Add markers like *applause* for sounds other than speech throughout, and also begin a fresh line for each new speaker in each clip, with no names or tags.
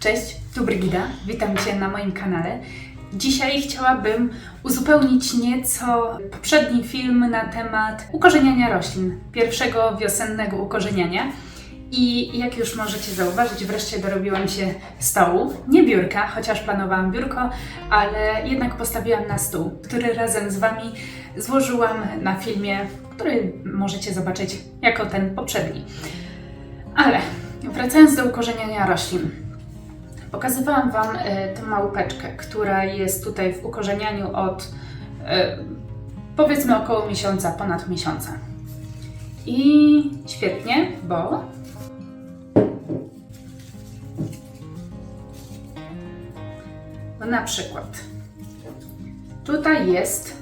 Cześć, tu Brygida, witam Cię na moim kanale. Dzisiaj chciałabym uzupełnić nieco poprzedni film na temat ukorzeniania roślin, pierwszego wiosennego ukorzeniania. I jak już możecie zauważyć, wreszcie dorobiłam się stołu. Nie biurka, chociaż planowałam biurko, ale jednak postawiłam na stół, który razem z Wami złożyłam na filmie, który możecie zobaczyć jako ten poprzedni. Ale wracając do ukorzeniania roślin. Pokazywałam Wam e, tę małpeczkę, która jest tutaj w ukorzenianiu od e, powiedzmy około miesiąca, ponad miesiąca. I świetnie, bo no na przykład tutaj jest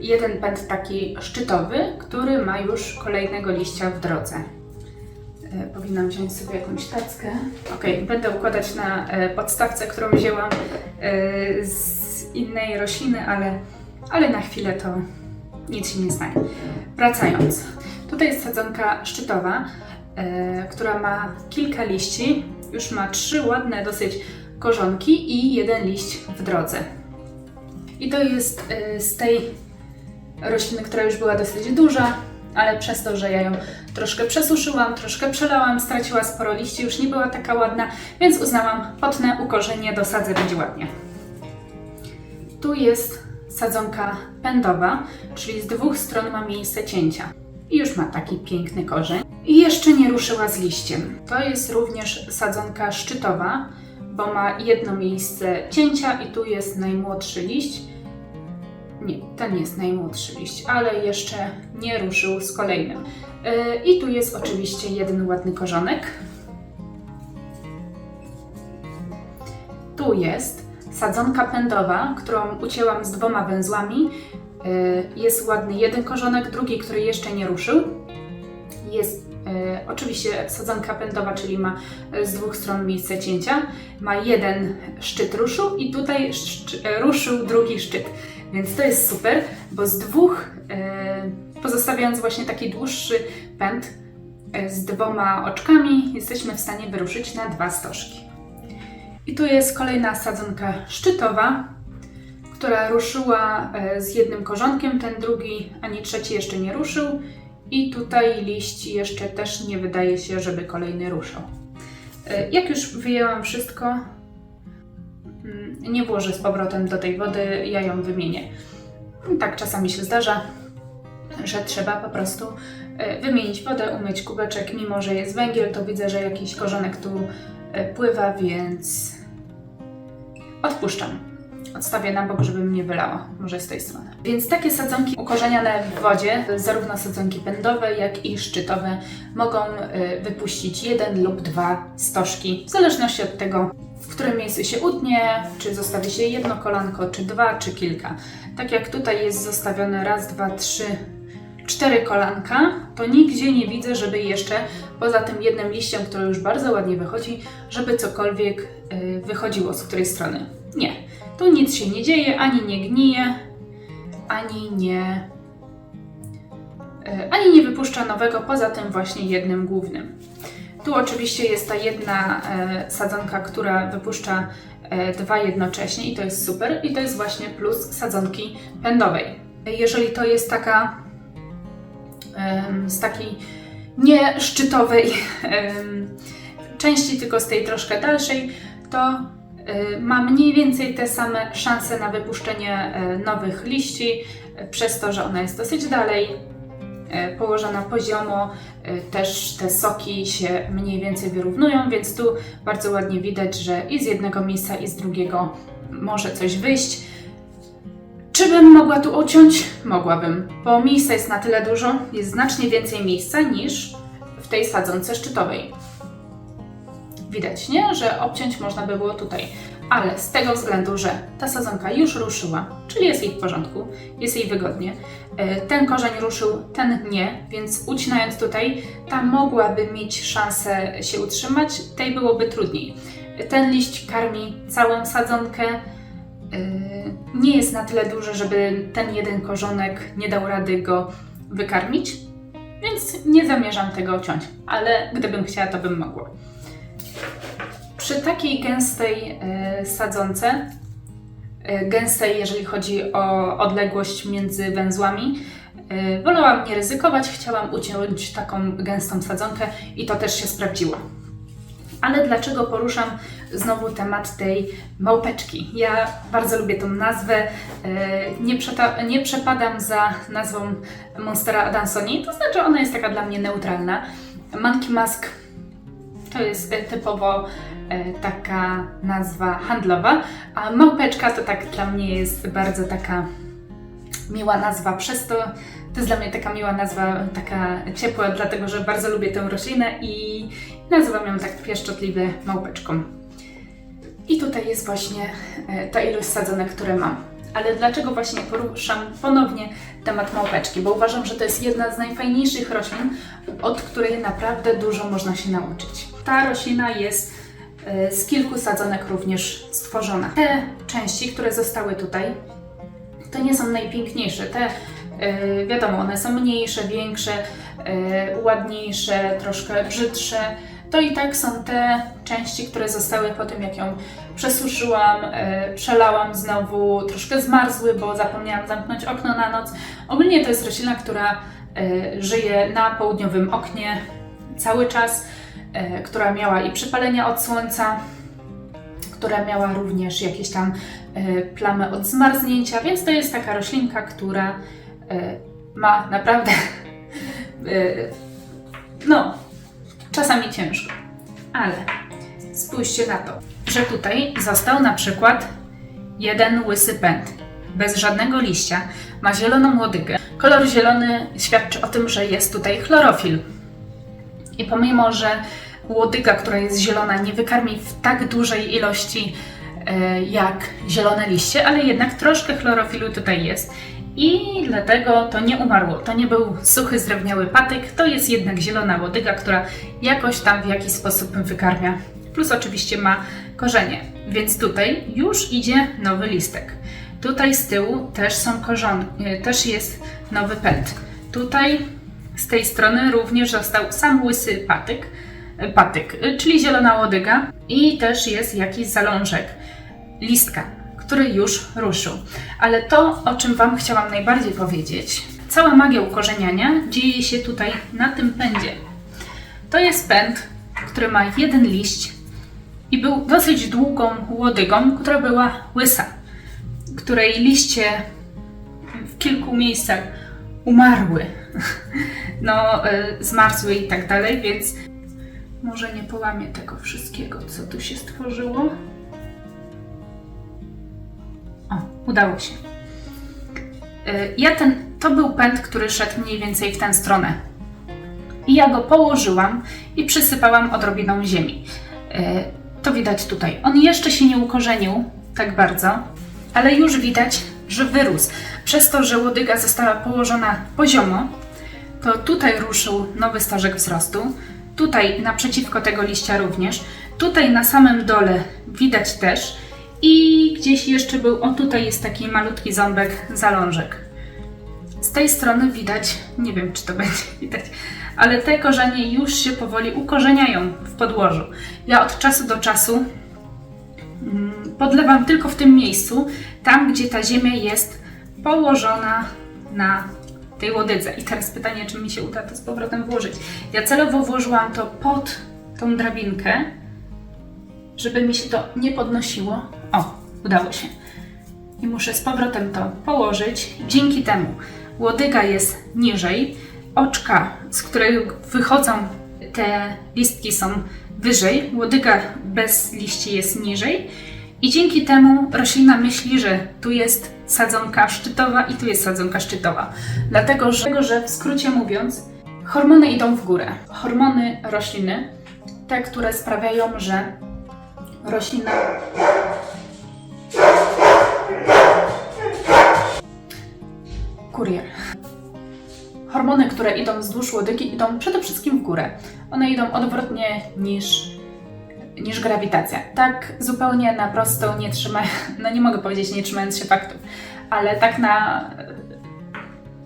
jeden pęd taki szczytowy, który ma już kolejnego liścia w drodze. E, Powinnam wziąć sobie jakąś tackę. Ok, będę układać na e, podstawce, którą wzięłam e, z innej rośliny, ale, ale na chwilę to nic się nie stanie. Wracając, tutaj jest sadzonka szczytowa, która ma kilka liści. Już ma trzy ładne dosyć korzonki i jeden liść w drodze. I to jest z tej rośliny, która już była dosyć duża, ale przez to, że ja ją troszkę przesuszyłam, troszkę przelałam, straciła sporo liści, już nie była taka ładna, więc uznałam, potnę ukorzenie, dosadzę, będzie ładnie. Tu jest sadzonka pędowa, czyli z dwóch stron ma miejsce cięcia. I już ma taki piękny korzeń. I jeszcze nie ruszyła z liściem. To jest również sadzonka szczytowa, bo ma jedno miejsce cięcia i tu jest najmłodszy liść. Nie, ten jest najmłodszy liść, ale jeszcze nie ruszył z kolejnym. Yy, I tu jest oczywiście jeden ładny korzonek. Tu jest sadzonka pędowa, którą ucięłam z dwoma węzłami. Yy, Jest ładny jeden korzonek, drugi, który jeszcze nie ruszył. Jest yy, oczywiście sadzonka pędowa, czyli ma z dwóch stron miejsce cięcia. Ma jeden szczyt ruszył i tutaj ruszył drugi szczyt. Więc to jest super, bo z dwóch, yy, pozostawiając właśnie taki dłuższy pęd yy, z dwoma oczkami, jesteśmy w stanie wyruszyć na dwa stożki. I tu jest kolejna sadzonka szczytowa, która ruszyła yy, z jednym korzonkiem, ten drugi ani trzeci jeszcze nie ruszył. I tutaj liść jeszcze też nie wydaje się, żeby kolejny ruszał. Jak już wyjęłam wszystko, nie włożę z powrotem do tej wody, ja ją wymienię. Tak czasami się zdarza, że trzeba po prostu e, wymienić wodę, umyć kubeczek, mimo że jest węgiel, to widzę, że jakiś korzonek tu e, pływa, więc odpuszczam. Odstawię na bok, żeby mnie wylało, może z tej strony. Więc takie sadzonki ukorzeniane w wodzie, zarówno sadzonki pędowe, jak i szczytowe, mogą e, wypuścić jeden lub dwa stożki, w zależności od tego, w którym miejscu się utnie, czy zostawi się jedno kolanko, czy dwa, czy kilka. Tak jak tutaj jest zostawione raz, dwa, trzy, cztery kolanka, to nigdzie nie widzę, żeby jeszcze poza tym jednym liściem, który już bardzo ładnie wychodzi, żeby cokolwiek y, wychodziło z której strony. Nie. Tu nic się nie dzieje, ani nie gnije, ani nie y, ani nie wypuszcza nowego poza tym właśnie jednym głównym. Tu oczywiście jest ta jedna e, sadzonka, która wypuszcza e, dwa jednocześnie i to jest super. I to jest właśnie plus sadzonki pędowej. Jeżeli to jest taka z takiej nie szczytowej *laughs* części, tylko z tej troszkę dalszej, to e, ma mniej więcej te same szanse na wypuszczenie nowych liści, przez to, że ona jest dosyć dalej, położona poziomo, e, też te soki się mniej więcej wyrównują, więc tu bardzo ładnie widać, że i z jednego miejsca, i z drugiego może coś wyjść. Czy bym mogła tu uciąć? Mogłabym, bo miejsca jest na tyle dużo, jest znacznie więcej miejsca niż w tej sadzonce szczytowej. Widać, nie? Że obciąć można by było tutaj. Ale z tego względu, że ta sadzonka już ruszyła, czyli jest jej w porządku, jest jej wygodnie, e, ten korzeń ruszył, ten nie, więc ucinając tutaj, ta mogłaby mieć szansę się utrzymać, tej byłoby trudniej. Ten liść karmi całą sadzonkę, e, nie jest na tyle duży, żeby ten jeden korzonek nie dał rady go wykarmić, więc nie zamierzam tego ciąć, ale gdybym chciała, to bym mogła. Przy takiej gęstej e, sadzonce, e, gęstej jeżeli chodzi o odległość między węzłami, e, wolałam nie ryzykować, chciałam uciąć taką gęstą sadzonkę i to też się sprawdziło. Ale dlaczego poruszam znowu temat tej małpeczki? Ja bardzo lubię tą nazwę. Nie, nie przepadam za nazwą Monstera Adansoni, to znaczy ona jest taka dla mnie neutralna. Monkey Mask to jest typowo taka nazwa handlowa, a małpeczka to tak dla mnie jest bardzo taka miła nazwa. Przez to to jest dla mnie taka miła nazwa, taka ciepła, dlatego że bardzo lubię tę roślinę i nazywam ją tak pieszczotliwie małpeczką. I tutaj jest właśnie e, ta ilość sadzonek, które mam. Ale dlaczego właśnie poruszam ponownie temat małpeczki? Bo uważam, że to jest jedna z najfajniejszych roślin, od której naprawdę dużo można się nauczyć. Ta roślina jest e, z kilku sadzonek również stworzona. Te części, które zostały tutaj, to nie są najpiękniejsze. Te, e, wiadomo, one są mniejsze, większe, e, ładniejsze, troszkę brzydsze. To i tak są te części, które zostały po tym, jak ją przesuszyłam, przelałam znowu, troszkę zmarzły, bo zapomniałam zamknąć okno na noc. Ogólnie to jest roślina, która żyje na południowym oknie cały czas, która miała i przypalenia od słońca, która miała również jakieś tam e, plamy od zmarznięcia, więc to jest taka roślinka, która e, ma naprawdę *laughs* e, no, czasami ciężko. Ale spójrzcie na to, że tutaj został na przykład jeden łysy pęd, bez żadnego liścia, ma zieloną łodygę. Kolor zielony świadczy o tym, że jest tutaj chlorofil. I pomimo, że łodyga, która jest zielona, nie wykarmi w tak dużej ilości e, jak zielone liście, ale jednak troszkę chlorofilu tutaj jest. I dlatego to nie umarło. To nie był suchy, zdrewniały patyk, to jest jednak zielona łodyga, która jakoś tam w jakiś sposób wykarmia. Plus oczywiście ma korzenie, więc tutaj już idzie nowy listek. Tutaj z tyłu też są korzonki, też jest nowy pęd. Tutaj z tej strony również został sam łysy patyk, e, patyk, e, czyli zielona łodyga i też jest jakiś zalążek listka, który już ruszył. Ale to, o czym Wam chciałam najbardziej powiedzieć, cała magia ukorzeniania dzieje się tutaj na tym pędzie. To jest pęd, który ma jeden liść i był dosyć długą łodygą, która była łysa, której liście w kilku miejscach umarły, *laughs* no, y, zmarzły i tak dalej, więc może nie połamię tego wszystkiego, co tu się stworzyło. O, udało się. Y, Ja ten, to był pęd, który szedł mniej więcej w tę stronę. I ja go położyłam i przysypałam odrobiną ziemi. Y, To widać tutaj. On jeszcze się nie ukorzenił tak bardzo, ale już widać, że wyrósł. Przez to, że łodyga została położona poziomo, to tutaj ruszył nowy stożek wzrostu. Tutaj naprzeciwko tego liścia również. Tutaj na samym dole widać też. I gdzieś jeszcze był, o tutaj jest taki malutki ząbek, zalążek. Z tej strony widać, nie wiem czy to *laughs* będzie widać, ale te korzenie już się powoli ukorzeniają w podłożu. Ja od czasu do czasu mm, podlewam tylko w tym miejscu, tam gdzie ta ziemia jest położona na tej łodydze. I teraz pytanie, czy mi się uda to z powrotem włożyć. Ja celowo włożyłam to pod tą drabinkę, żeby mi się to nie podnosiło. O, udało się. I muszę z powrotem to położyć. Dzięki temu łodyga jest niżej, oczka, z których wychodzą te listki są wyżej, łodyga bez liści jest niżej i dzięki temu roślina myśli, że tu jest sadzonka szczytowa i tu jest sadzonka szczytowa. Dlatego, że, w skrócie mówiąc, hormony idą w górę. Hormony rośliny, te, które sprawiają, że roślina kurier. Hormony, które idą wzdłuż łodygi, idą przede wszystkim w górę. One idą odwrotnie niż, niż grawitacja. Tak zupełnie na prosto nie trzymając, *laughs* no nie mogę powiedzieć nie trzymając się faktów, ale tak na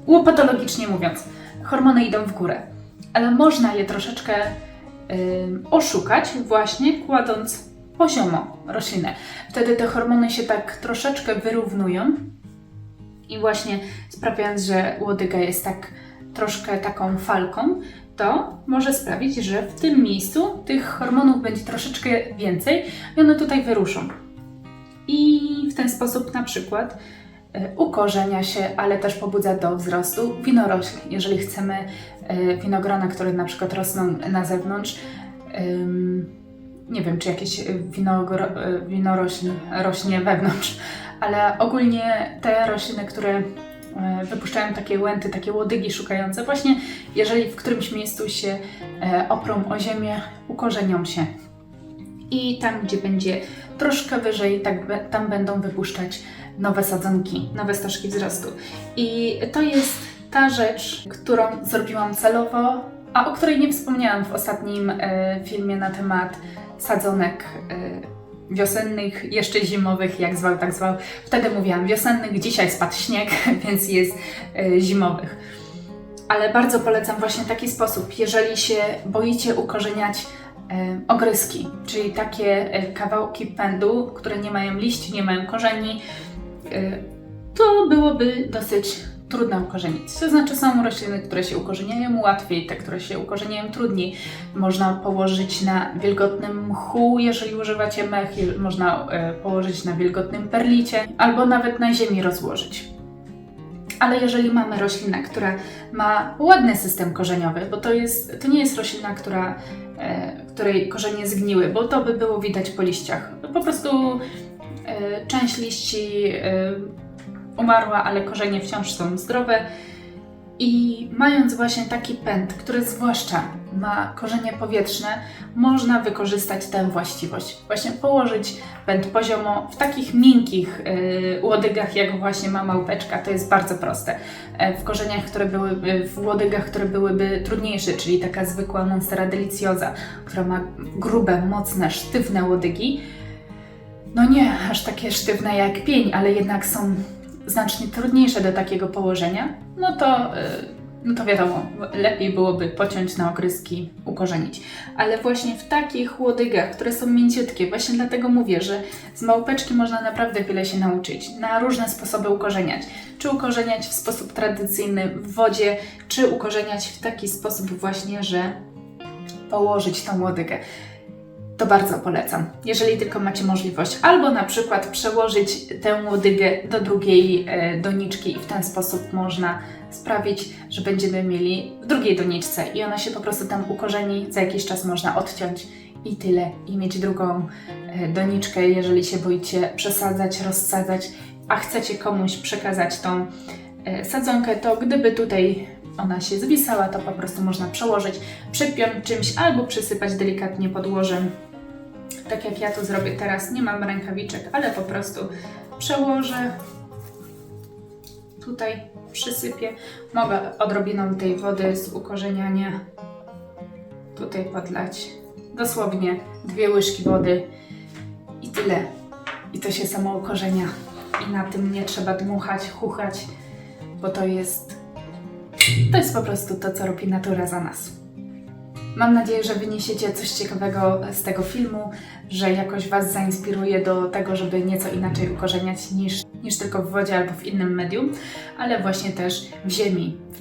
łopatologicznie mówiąc, hormony idą w górę. Ale można je troszeczkę ym, oszukać właśnie kładąc poziomo roślinę. Wtedy te hormony się tak troszeczkę wyrównują i właśnie sprawiając, że łodyga jest tak troszkę taką falką, to może sprawić, że w tym miejscu tych hormonów będzie troszeczkę więcej i one tutaj wyruszą. I w ten sposób na przykład e, ukorzenia się, ale też pobudza do wzrostu winorośli. Jeżeli chcemy e, winogrona, które na przykład rosną na zewnątrz, nie wiem, czy jakieś winogro, e, winorośl rośnie wewnątrz, ale ogólnie te rośliny, które wypuszczają takie łęty, takie łodygi szukające, właśnie jeżeli w którymś miejscu się e, oprą o ziemię, ukorzenią się. I tam, gdzie będzie troszkę wyżej, tak, tam będą wypuszczać nowe sadzonki, nowe stożki wzrostu. I to jest ta rzecz, którą zrobiłam celowo, a o której nie wspomniałam w ostatnim e, filmie na temat sadzonek e, wiosennych, jeszcze zimowych, jak zwał, tak zwał. Wtedy mówiłam wiosennych, dzisiaj spadł śnieg, *laughs* więc jest e, zimowych. Ale bardzo polecam właśnie taki sposób, jeżeli się boicie ukorzeniać e, ogryski, czyli takie e, kawałki pędu, które nie mają liści, nie mają korzeni, to byłoby dosyć trudno ukorzenić. To znaczy są rośliny, które się ukorzeniają łatwiej, te, które się ukorzeniają trudniej. Można położyć na wilgotnym mchu, jeżeli używacie mech, można e, położyć na wilgotnym perlicie, albo nawet na ziemi rozłożyć. Ale jeżeli mamy roślinę, która ma ładny system korzeniowy, bo to, jest, to nie jest roślina, która, e, której korzenie zgniły, bo to by było widać po liściach. Po prostu e, część liści umarła, ale korzenie wciąż są zdrowe. I mając właśnie taki pęd, który zwłaszcza ma korzenie powietrzne, można wykorzystać tę właściwość. Właśnie położyć pęd poziomo w takich miękkich y, łodygach, jak właśnie ma małpeczka, to jest bardzo proste. E, w korzeniach, które byłyby, w łodygach, które byłyby trudniejsze, czyli taka zwykła Monstera deliciosa, która ma grube, mocne, sztywne łodygi, no nie aż takie sztywne jak pień, ale jednak są znacznie trudniejsze do takiego położenia, no to, y, no to wiadomo, lepiej byłoby pociąć na ogryski, ukorzenić. Ale właśnie w takich łodygach, które są mięciutkie, właśnie dlatego mówię, że z małpeczki można naprawdę wiele się nauczyć. Na różne sposoby ukorzeniać. Czy ukorzeniać w sposób tradycyjny w wodzie, czy ukorzeniać w taki sposób właśnie, że położyć tą łodygę to bardzo polecam, jeżeli tylko macie możliwość. Albo na przykład przełożyć tę łodygę do drugiej e, doniczki i w ten sposób można sprawić, że będziemy mieli w drugiej doniczce i ona się po prostu tam ukorzeni, za jakiś czas można odciąć i tyle. I mieć drugą e, doniczkę, jeżeli się boicie przesadzać, rozsadzać, a chcecie komuś przekazać tą e, sadzonkę, to gdyby tutaj ona się zwisała, to po prostu można przełożyć, przypiąć czymś albo przysypać delikatnie podłożem. Tak jak ja to zrobię teraz, nie mam rękawiczek, ale po prostu przełożę. Tutaj przysypię. Mogę odrobiną tej wody z ukorzeniania tutaj podlać. Dosłownie dwie łyżki wody i tyle. I to się samo ukorzenia. I na tym nie trzeba dmuchać, chuchać, bo to jest to jest po prostu to, co robi natura za nas. Mam nadzieję, że wyniesiecie coś ciekawego z tego filmu, że jakoś Was zainspiruje do tego, żeby nieco inaczej ukorzeniać niż, niż tylko w wodzie albo w innym medium, ale właśnie też w ziemi, w,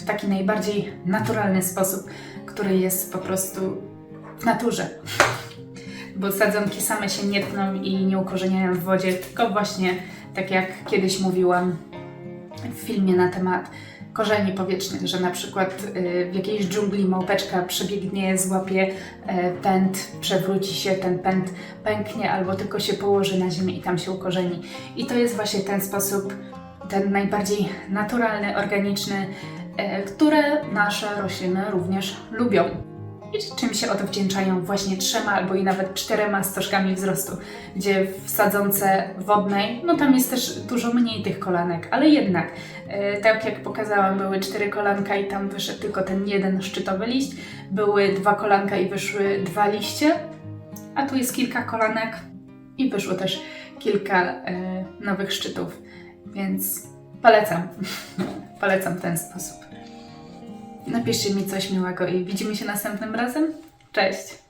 w taki najbardziej naturalny sposób, który jest po prostu w naturze. *laughs* Bo sadzonki same się nie tną i nie ukorzeniają w wodzie, tylko właśnie tak jak kiedyś mówiłam w filmie na temat korzeni powietrznych, że na przykład y, w jakiejś dżungli małpeczka przebiegnie, złapie e, pęd, przewróci się, ten pęd pęknie albo tylko się położy na ziemię i tam się ukorzeni. I to jest właśnie ten sposób, ten najbardziej naturalny, organiczny, e, które nasze rośliny również lubią. Czym się odwdzięczają właśnie trzema albo i nawet czterema stożkami wzrostu, gdzie w sadzonce wodnej, no tam jest też dużo mniej tych kolanek, ale jednak, e, tak jak pokazałam, były cztery kolanka i tam wyszedł tylko ten jeden szczytowy liść, były dwa kolanka i wyszły dwa liście, a tu jest kilka kolanek i wyszło też kilka e, nowych szczytów, więc polecam, *laughs* polecam ten sposób. Napiszcie mi coś miłego i widzimy się następnym razem. Cześć!